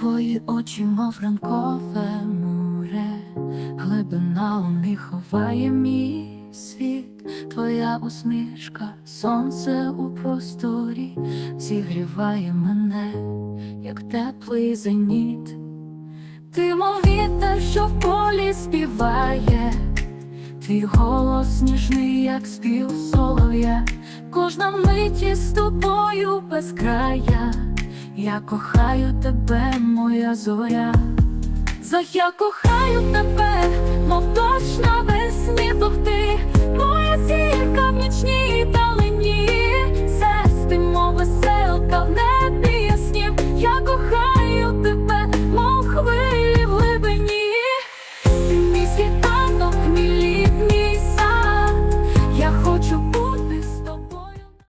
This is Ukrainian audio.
Твої очі, мов ранкове море, глибина у них ховає мій світ, твоя усмішка, сонце у просторі, зігріває мене, як теплий зеніт. Ти мов вітер, що в полі співає, твій голос ніжний, як спів солов'я, кожна миті з тобою без края. Я кохаю тебе, моя зоря. Зах, я кохаю тебе,